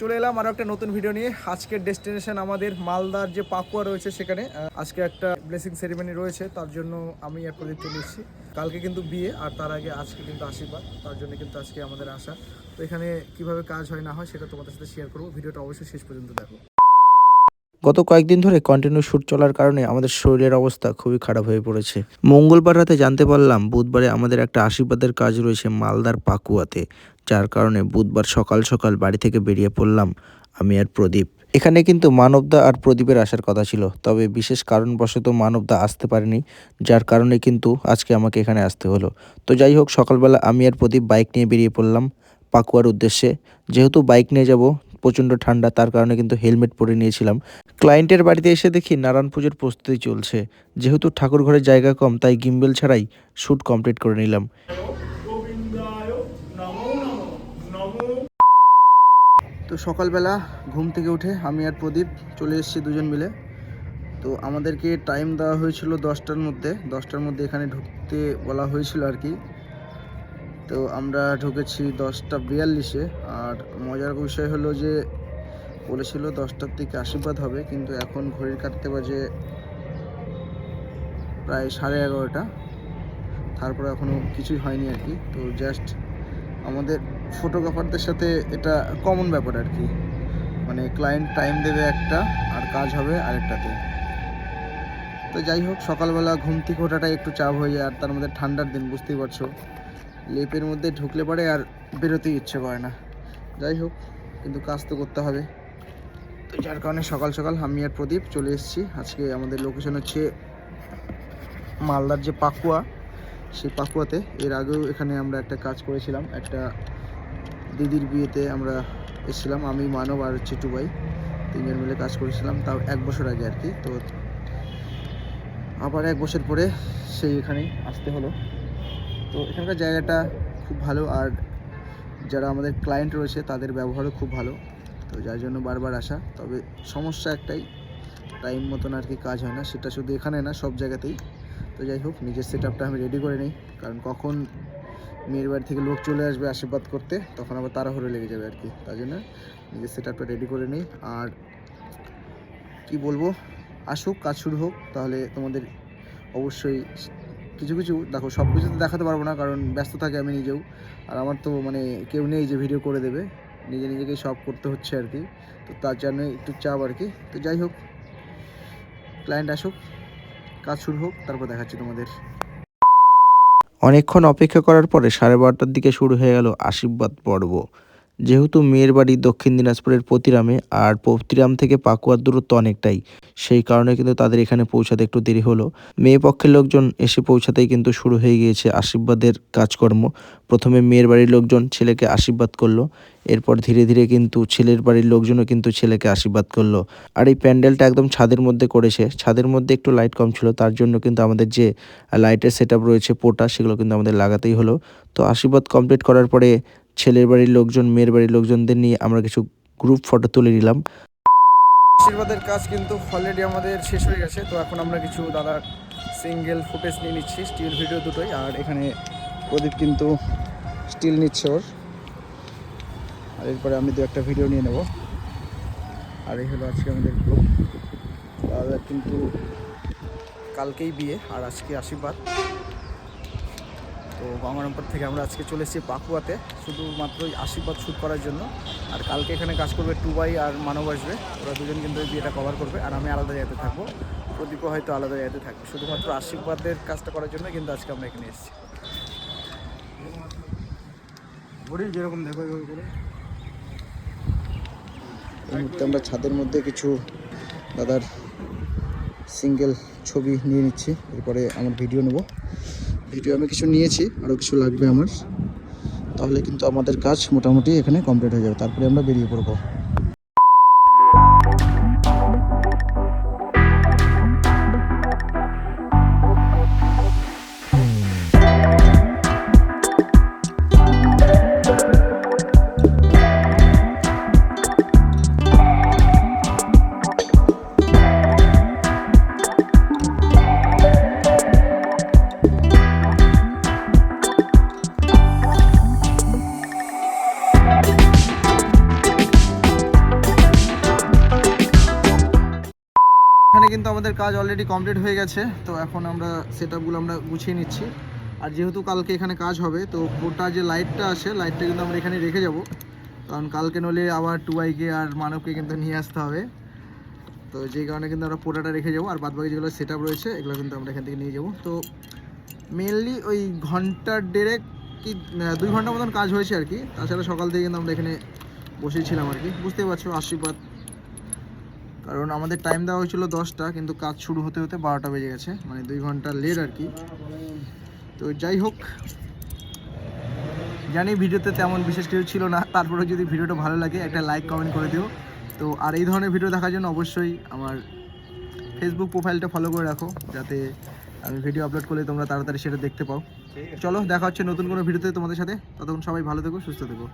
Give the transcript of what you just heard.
চলে এলাম আরও একটা নতুন ভিডিও নিয়ে। আজকের ডেস্টিনেশন আমাদের মালদার যে পাকুয়া রয়েছে সেখানে। আজকে একটা ব্লেসিং সেরিমনি রয়েছে, তার জন্য আমি প্রদীপ চলে এসেছি। কালকে কিন্তু বিয়ে, আর তার আগে আজকে কিন্তু আশীর্বাদ, তার জন্য কিন্তু আজকে আমাদের আসা তো এখানে কীভাবে কাজ হয়, না হয় সেটা তোমাদের সাথে শেয়ার করব। ভিডিওটা অবশ্যই শেষ পর্যন্ত দেখো। গত কয়েকদিন ধরে কন্টিনিউ শ্যুট চলার কারণে আমাদের শরীরের অবস্থা খুবই খারাপ হয়ে পড়েছে। মঙ্গলবার রাতে জানতে পারলাম, বুধবারে আমাদের একটা আশীর্বাদের কাজ রয়েছে মালদার পাকুয়াতে। যার কারণে বুধবার সকাল সকাল বাড়ি থেকে বেরিয়ে পড়লাম আমি আর প্রদীপ। এখানে কিন্তু মানবদা আর প্রদীপের আসার কথা ছিল, তবে বিশেষ কারণবশত মানবদা আসতে পারেনি, যার কারণে কিন্তু আজকে আমাকে এখানে আসতে হলো। তো যাই হোক, সকালবেলা আমি আর প্রদীপ বাইক নিয়ে বেরিয়ে পড়লাম পাকুয়ার উদ্দেশ্যে। যেহেতু বাইক নিয়ে যাব, প্রচণ্ড ঠান্ডা, তার কারণে কিন্তু হেলমেট পরে নিয়েছিলাম। ক্লায়েন্টের বাড়িতে এসে দেখি নারায়ণ পুজোর প্রস্তুতি চলছে। যেহেতু ঠাকুর ঘরের জায়গা কম, তাই গিম্বেল ছাড়াই শ্যুট কমপ্লিট করে নিলাম। তো সকালবেলা ঘুম থেকে উঠে আমি আর প্রদীপ চলে এসেছি দুজন মিলে। তো আমাদেরকে টাইম দেওয়া হয়েছিল দশটার মধ্যে। দশটার মধ্যে এখানে ঢুকতে বলা হয়েছিল আর কি। তো আমরা ঢুকেছি দশটা বিয়াল্লিশে। আর মজার বিষয় হলো যে, বলেছিল দশটার দিকে আশীর্বাদ হবে, কিন্তু এখন ঘড়ির কাটতে বাজে প্রায় সাড়ে এগারোটা। তারপরে এখনও কিছুই হয়নি আর কি। তো জাস্ট আমাদের ফটোগ্রাফারদের সাথে এটা কমন ব্যাপার আর কি। মানে ক্লায়েন্ট টাইম দেবে একটা, আর কাজ হবে আরেকটাতে। তো যাই হোক, সকালবেলা ঘুম থেকে ওঠাটাই একটু চাপ হয়ে যায়, আর তার মধ্যে ঠান্ডার দিন, বুঝতেই পারছ। লেপের মধ্যে ঢুকলে পরে আর বেরোতেই ইচ্ছে করে না। যাই হোক, কিন্তু কাজ তো করতে হবে। তো যার কারণে সকাল সকাল আমি আর প্রদীপ চলে এসেছি। আজকে আমাদের লোকেশন হচ্ছে মালদার যে পাকুয়া সেই পাকুয়াতে। এর আগেও এখানে আমরা একটা কাজ করেছিলাম। একটা দিদির বিয়েতে আমরা এসেছিলাম, আমি, মানব আর হচ্ছে টুবাই। তিনজন মিলে কাজ করেছিলাম, তাও এক বছর আগে আর কি। তো আবার এক বছর পরে সেই এখানেই আসতে হলো। তো এখানকার জায়গাটা খুব ভালো আর যারা আমাদের ক্লায়েন্ট রয়েছে, তাদের ব্যবহারও খুব ভালো। তো যার জন্য বারবার আসা। তবে সমস্যা একটাই টাইম মতন আর কি কাজ হয় না। সেটা শুধু এখানে না, সব জায়গাতেই। তো যাই হোক, নিজের সেট আমি রেডি করে নিই। কারণ কখন মেয়ের বাড়ি থেকে লোক চলে আসবে আশীর্বাদ করতে, তখন আবার তাড়াহুড়ো লেগে যাবে আর কি। তার জন্য নিজের সেট রেডি করে নিই। আর কি বলব, আসুক, কাজ শুরু হোক, তাহলে তোমাদের অবশ্যই কিছু কিছু, দেখো সব কিছু তো দেখাতে পারব না, কারণ ব্যস্ত থাকে আমি নিজেও। আর আমার তো মানে কেউ নেই যে ভিডিও করে দেবে। নিজে নিজেকেই সব করতে হচ্ছে আর কি। তো তার জন্য একটু চাপ আর কি। তো যাই হোক ক্লায়েন্ট আসুক। কাজ শুরু হোক, তারপর দেখাচ্ছি তোমাদের। অনেকক্ষণ অপেক্ষা করার পরে সাড়ে বারোটার দিকে শুরু হয়ে গেল আশীর্বাদ পর্ব। যেহেতু মেয়ের বাড়ি দক্ষিণ দিনাজপুরের পতিরামে আর পতিরাম থেকে পাকুয়ার দূরত্ব অনেকটাই, সেই কারণে কিন্তু তাদের এখানে পৌঁছাতে একটু দেরি হলো। মেয়ে পক্ষের লোকজন এসে পৌঁছাতেই কিন্তু শুরু হয়ে গিয়েছে আশীর্বাদের কাজকর্ম। প্রথমে মেয়ের বাড়ির লোকজন ছেলেকে আশীর্বাদ করল, এরপর ধীরে ধীরে কিন্তু ছেলের বাড়ির লোকজনও কিন্তু ছেলেকে আশীর্বাদ করল। আর এই প্যান্ডেলটা একদম ছাদের মধ্যে করেছে। ছাদের মধ্যে একটু লাইট কম ছিল, তার জন্য কিন্তু আমাদের যে লাইটের সেট রয়েছে পোটা, সেগুলো কিন্তু আমাদের লাগাতেই হলো। তো আশীর্বাদ কমপ্লিট করার পরে ছেলের বাড়ির লোকজন, মেয়ের বাড়ির লোকজনদের নিয়ে আমরা কিছু গ্রুপ ফটো তুলে নিলাম। আশীর্বাদের কাজ কিন্তু অলরেডি আমাদের শেষ হয়ে গেছে, তো এখন আমরা কিছু দাদার সিঙ্গেল ফুটেজ নিয়ে নিচ্ছি স্টিল ভিডিও দুটোই, আর এখানে প্রদীপ কিন্তু স্টিল নিচ্ছে ওর। আর এরপরে আমি দু একটা ভিডিও নিয়ে নেব। আর এই হলো আজকে আমাদের গ্রুপ দাদার কিন্তু কালকেই বিয়ে, আর আজকে আশীর্বাদ। তো গঙ্গারামপুর থেকে আমরা আজকে চলে এসেছি পাকুয়াতে। শুধুমাত্র আশীর্বাদ শ্যুট করার জন্য। আর কালকে এখানে কাজ করবে টুবাই আর মানব আসবে। ওরা দুজন কিন্তু বিয়েটা কভার করবে। আর আমি আলাদা জায়গাতে থাকব। প্রদীপও হয়তো আলাদা জায়গাতে থাকবে। শুধুমাত্র আশীর্বাদের কাজটা করার জন্য কিন্তু আজকে আমরা এখানে এসেছি। যেরকম দেখো এই মুহূর্তে আমরা ছাদের মধ্যে কিছু দাদার সিঙ্গেল ছবি নিয়ে নিচ্ছি। এরপরে আমার ভিডিও নেব। ভিডিও আমি কিছু নিয়েছি, আরও কিছু লাগবে আমার। তাহলে কিন্তু আমাদের কাজ মোটামুটি এখানে কমপ্লিট হয়ে যাবে। তারপরে আমরা বেরিয়ে পড়ব। কাজ অলরেডি কমপ্লিট হয়ে গেছে। তো এখন আমরা সেট আমরা গুছিয়ে নিচ্ছি। আর যেহেতু কালকে এখানে কাজ হবে, তো গোটা যে লাইটটা আছে লাইটটা কিন্তু আমরা এখানে রেখে যাব। কারণ কালকে নলে আবার টুয়াইকে আর মানবকে কিন্তু নিয়ে আসতে হবে। তো যেই কারণে কিন্তু আমরা পোটাটা রেখে যাব। আর বাদবাকি যেগুলো সেট রয়েছে, এগুলো কিন্তু আমরা এখান থেকে নিয়ে যাব। তো মেনলি ওই ঘণ্টা দেড়েক কি দুই ঘণ্টা মতন কাজ হয়েছে আর কি। তাছাড়া সকাল থেকে কিন্তু আমরা এখানে বসেছিলাম আর কি। বুঝতেই পারছ, আশীর্বাদ কারণ আমাদের টাইম দেওয়া হয়েছিল দশটা কিন্তু কাজ শুরু হতে হতে বারোটা বেজে গেছে মানে দুই ঘণ্টা লেট আর কি। তো যাই হোক জানি ভিডিওতে তেমন বিশেষ কিছু ছিল না তারপরে যদি ভিডিওটা ভালো লাগে একটা লাইক কমেন্ট করে দিও। তো আর এই ধরনের ভিডিও দেখার জন্য অবশ্যই আমার ফেসবুক প্রোফাইলটা ফলো করে রাখো যাতে আমি ভিডিও আপলোড করলে তোমরা তাড়াতাড়ি সেটা দেখতে পাও। চলো দেখা হচ্ছে নতুন কোনো ভিডিওতে তোমাদের সাথে। ততক্ষণ সবাই ভালো থেকো সুস্থ থেকো।